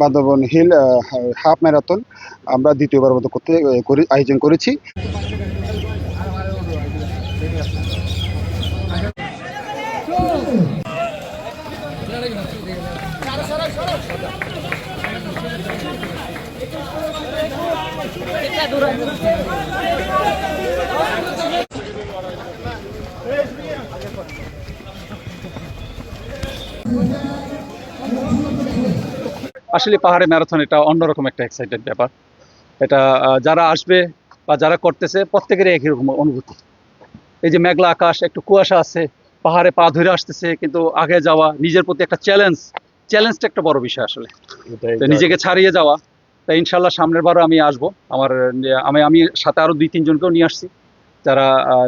Bandarban hill half marathon আমরা দ্বিতীয়বার মতো করতে করি আয়োজন করেছি। আসলে পাহাড়ে ম্যারাথন এটা অন্যরকম একটা এক্সাইটেড ব্যাপার। এটা যারা আসবে বা যারা করতেছে প্রত্যেকেরই একই রকম অনুভূতি। এই যে মেঘলা আকাশ একটু কুয়াশা আছে পাহাড়ে পা ধরে আসতেছে কিন্তু আগে যাওয়া নিজের প্রতি একটা চ্যালেঞ্জ চ্যালেঞ্জটা একটা বড় বিষয় আসলে। নিজেকে ছাড়িয়ে যাওয়া। তাই ইনশাল্লাহ সামনের বারও আমি আসব। আমার আমি আমি সাথে আরও দুই তিনজনকেও নিয়ে আসছি। যারা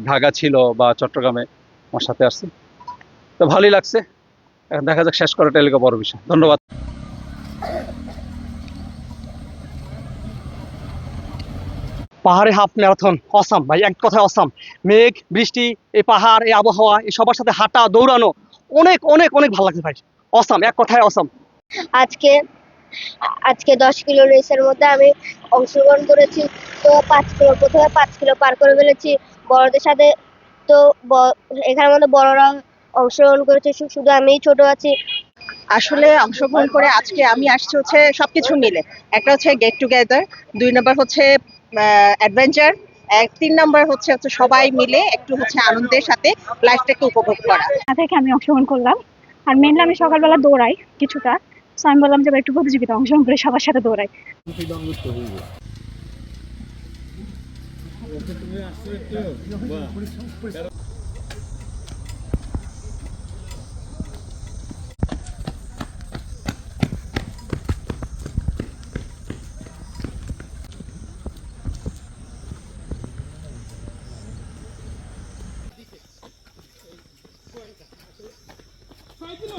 ঢাকা ছিল বা চট্টগ্রামে আমার সাথে আসছি। তো ভালোই লাগছে। এখন দেখা যাক শেষ করাটা এলাকা বড় বিষয়। ধন্যবাদ। পাহাড়ে হাফ ম্যারাথন অসাম ভাই এক কথায় অসাম। মেঘ বৃষ্টি এই পাহাড় এই আবহাওয়া এই সবার সাথে হাঁটা দৌড়ানো অনেক অনেক অনেক ভালো লাগছে ভাই। অসাম এক কথায় অসাম। আজকে আজকে দশ কিলো রেসের মধ্যে আমি অংশগ্রহণ করেছি তো পাঁচ কিলো প্রথমে পাঁচ কিলো পার করে ফেলেছি। বড়দের সাথে তো এখানের মধ্যে বড়রা অংশগ্রহণ করেছে শুধু আমি ছোট আছি। আসলে অংশগ্রহণ করে আজকে আমি আসছি হচ্ছে সবকিছু মিলে। একটা হচ্ছে গেট টুগেদার দুই নম্বর হচ্ছে অ্যাডভেঞ্চার তিন নম্বর হচ্ছে হচ্ছে সবাই মিলে একটু হচ্ছে আনন্দের সাথে লাইফটাকে উপভোগ করা। থেকে আমি অংশগ্রহণ করলাম। আর মেনলি আমি সকালবেলা দৌড়াই কিছুটা। তো আমি বললাম যে একটু প্রতিযোগিতা অংশগ্রহণ করে সবার সাথে দৌড়াই।